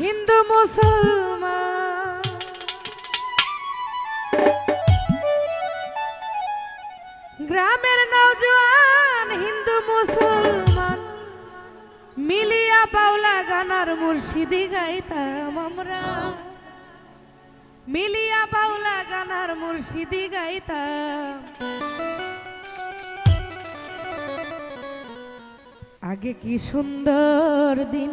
হিন্দু মুসলমান। গ্রামের নওজোয়ান হিন্দু মুসলমান। মিলিয়া পাওলা গানার মুর্শিদি গাইতাম আমরা। মিলিয়া পাওলা গানার মুর্শিদি গাইতাম। আগে কি সুন্দর দিন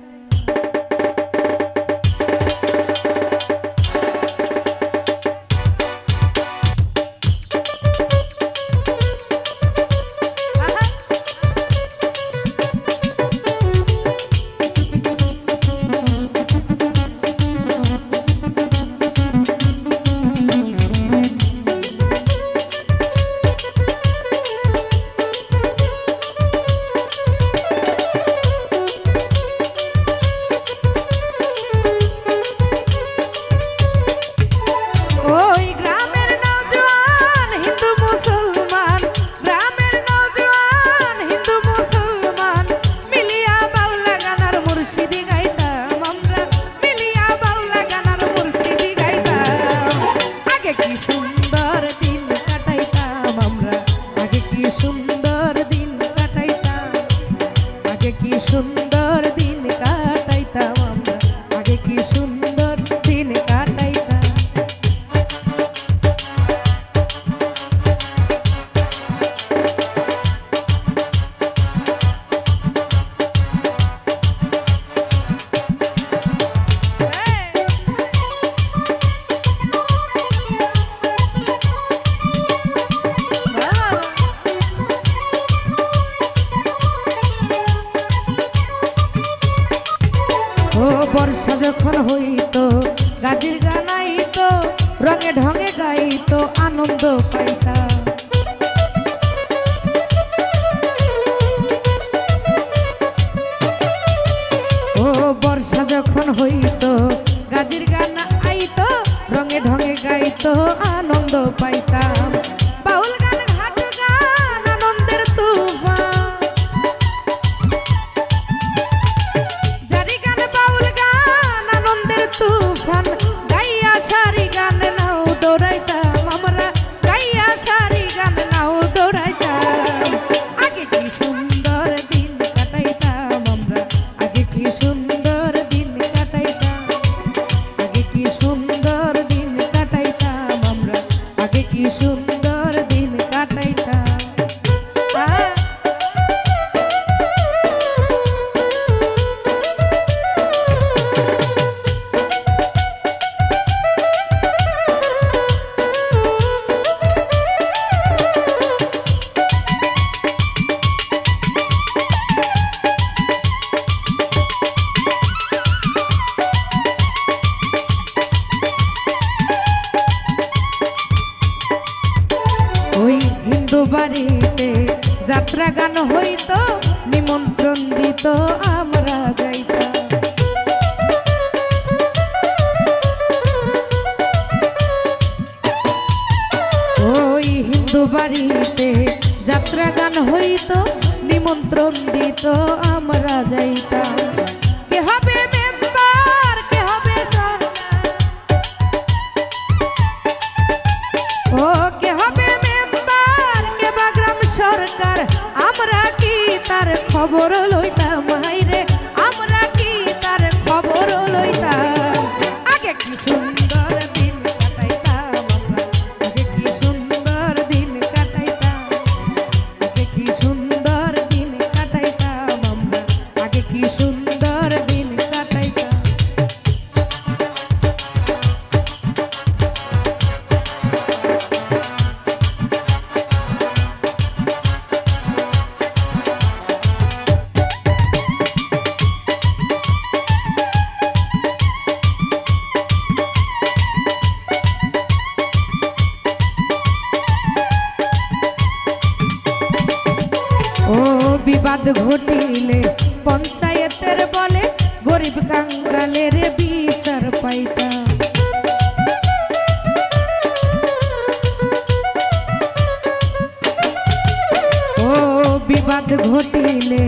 Thank you. আনন্দ পাইতাম ও বর্ষা যখন হইত গাজির গান আইতো রঙে ঢঙে গাইত আনন্দ পাইতাম গান হইতো, নিমন্ত্রণ দিত, আমরা গাইত ওই হিন্দু বাড়িতে যাত্রা গান হইতো, নিমন্ত্রণ দিত, আমরা যাইতাম। পঞ্চায়েতের বলে গরিব কাঙ্গালের বিচার পাইতাম। ও বিবাদ ঘটিলে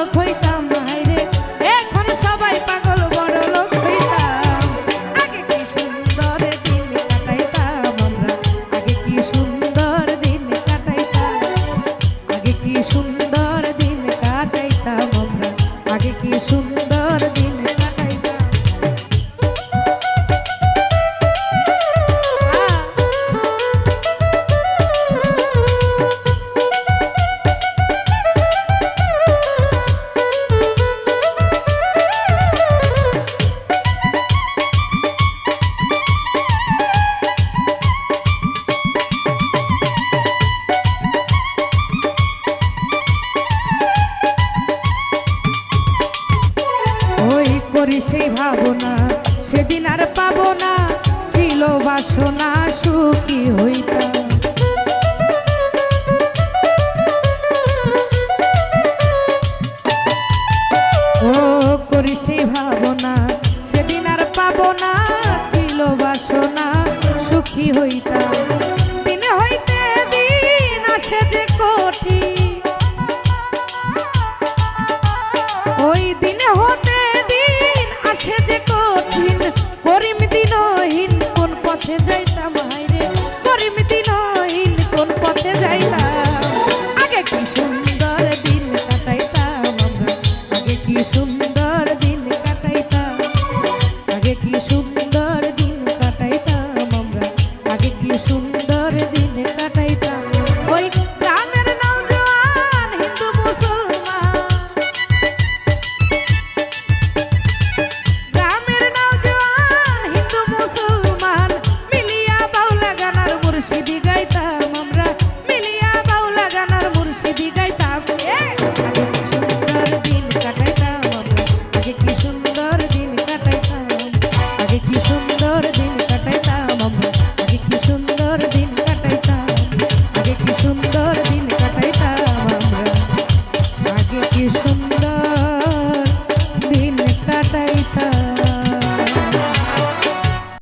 লোক হইতা পাবো না, সেদিন আর পাবো না, ছিল বাসনা সুখী হইতা ও করি সে ভাবনা, সেদিন আর পাবো না, ছিল বাসনা সুখী দিন হইতে দিন আসে যে